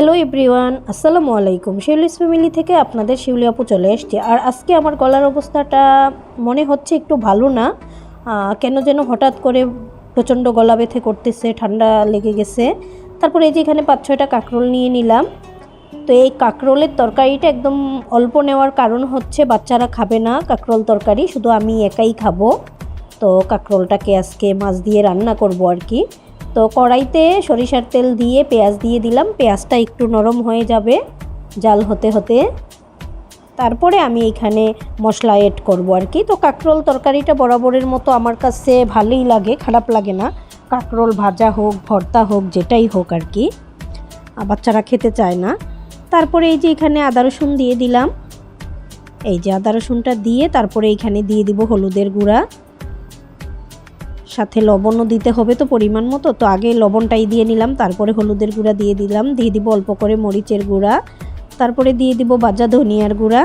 Hello everyone, আসসালামু আলাইকুম। Shiuli's family থেকে আপনাদের শিউলি আপু চলে এসছে। আর আজকে আমার গলার অবস্থাটা মনে হচ্ছে একটু ভালো না। কেন যেন হঠাৎ করে প্রচণ্ড গলা ব্যথে করতেছে, ঠান্ডা লেগে গেছে। তারপরে এই যে এখানে পাঁচ ছয়টা কাঁকরোল নিয়ে নিলাম। তো এই কাঁকরোলের তরকারিটা একদম অল্প নেওয়ার কারণ হচ্ছে বাচ্চারা খাবে না কাঁকরোল তরকারি, শুধু আমি একাই খাব। তো কাঁকরোলটাকে আজকে মাছ দিয়ে রান্না করব আর কি। তো কড়াইতে সরিষার তেল দিয়ে পেঁয়াজ দিয়ে দিলাম। পেঁয়াজটা একটু নরম হয়ে যাবে, জাল হতে হতে। তারপরে আমি এখানে মশলা এড করব আর কি। তো কাঁকরোল তরকারিটা বরাবরের মতো আমার কাছে ভালোই লাগে, খারাপ লাগে না। কাঁকরোল ভাজা হোক, ভর্তা হোক, যেটাই হোক আর কি। বাচ্চারা খেতে চায় না। তারপরে এই যে এখানে আদা রসুন দিয়ে দিলাম। এই যে আদা রসুনটা দিয়ে তারপরে এখানে দিয়ে দিব হলুদের গুঁড়া। সাথে লবণও দিতে হবে তো পরিমাণ মতো। তো আগে লবণটাই দিয়ে নিলাম, তারপরে হলুদের গুঁড়া দিয়ে দিলাম। দিয়ে দিব অল্প করে মরিচের গুঁড়া। তারপরে দিয়ে দিব বাজা ধনিয়ার গুঁড়া।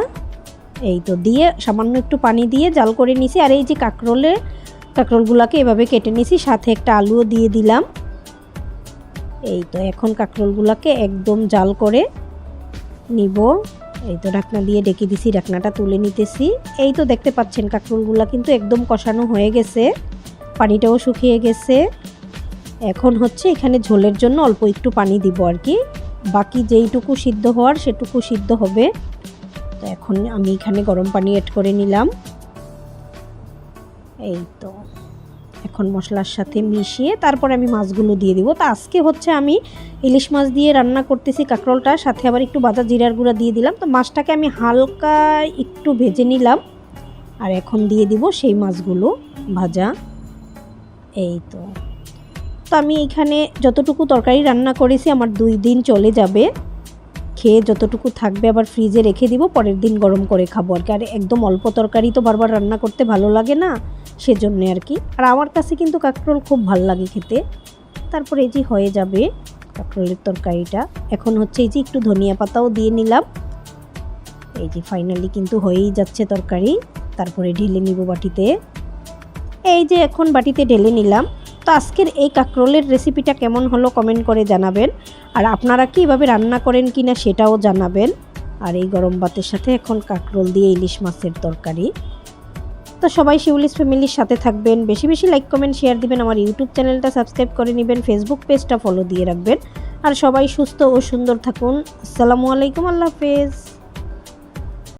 এই তো দিয়ে সামান্য একটু পানি দিয়ে জাল করে নিছি। আর এই যে কাঁকরোলের কাঁকরোলগুলোকে এভাবে কেটে নিছি। সাথে একটা আলুও দিয়ে দিলাম। এই তো এখন কাঁকরোলগুলোকে একদম জাল করে নিব। এই তো ঢাকনা দিয়ে ডেকে দিছি, ঢাকনাটা তুলে নিতেছি। এই তো দেখতে পাচ্ছেন কাঁকরোলগুলো কিন্তু একদম কষানো হয়ে গেছে। পানিটাও শুকিয়ে গেছে। এখন হচ্ছে এখানে ঝোলের জন্য অল্প একটু পানি দিব আর কি। বাকি যেইটুকু সিদ্ধ হওয়ার সেটুকু সিদ্ধ হবে। তো এখন আমি এখানে গরম পানি এড করে নিলাম। এই তো। এখন মশলার সাথে মিশিয়ে তারপরে আমি মাছগুলো দিয়ে দিব। তো আজকে হচ্ছে আমি ইলিশ মাছ দিয়ে রান্না করতেছি কাঁকরোলটা, সাথে আবার একটু বাজা জিরার গুঁড়া দিয়ে দিলাম। তো মাছটাকে আমি হালকা একটু ভেজে নিলাম। আর এখন দিয়ে দিব সেই মাছগুলো ভাজা। এই তো। তো আমি এখানে যতটুকু তরকারি রান্না করেছি, আমার দুই দিন চলে যাবে। খেয়ে যতটুকু থাকবে আবার ফ্রিজে রেখে দিব, পরের দিন গরম করে খাব আর কি। আর একদম অল্প তরকারি তো বারবার রান্না করতে ভালো লাগে না, সেজন্যে আর কি। আর আমার কাছে কিন্তু কাঁকরোল খুব ভালো লাগে খেতে। তারপরে এই যে হয়ে যাবে কাঁকরোলের তরকারিটা। এখন হচ্ছে এই যে একটু ধনিয়া পাতাও দিয়ে নিলাম। এই যে ফাইনালি কিন্তু হয়েই যাচ্ছে তরকারি। তারপরে ঢেলে নিব বাটিতে। এই যে এখন বাটিতে ঢেলে নিলাম, তো আজকের এই কাঁকরোলের রেসিপিটা কেমন হলো কমেন্ট করে জানাবেন। আর আপনারা কীভাবে রান্না করেন কি না সেটাও জানাবেন। আর এই গরম ভাতের সাথে এখন কাঁকরোল দিয়ে ইলিশ মাছের তরকারি। তো সবাই শিউলিস ফ্যামিলির সাথে থাকবেন, বেশি বেশি লাইক কমেন্ট শেয়ার দিবেন, আমার ইউটিউব চ্যানেলটা সাবস্ক্রাইব করে নেবেন ফেসবুক পেজটা ফলো দিয়ে রাখবেন। আর সবাই সুস্থ ও সুন্দর থাকুন। আসসালামু আলাইকুম, আল্লাহ হাফেজ।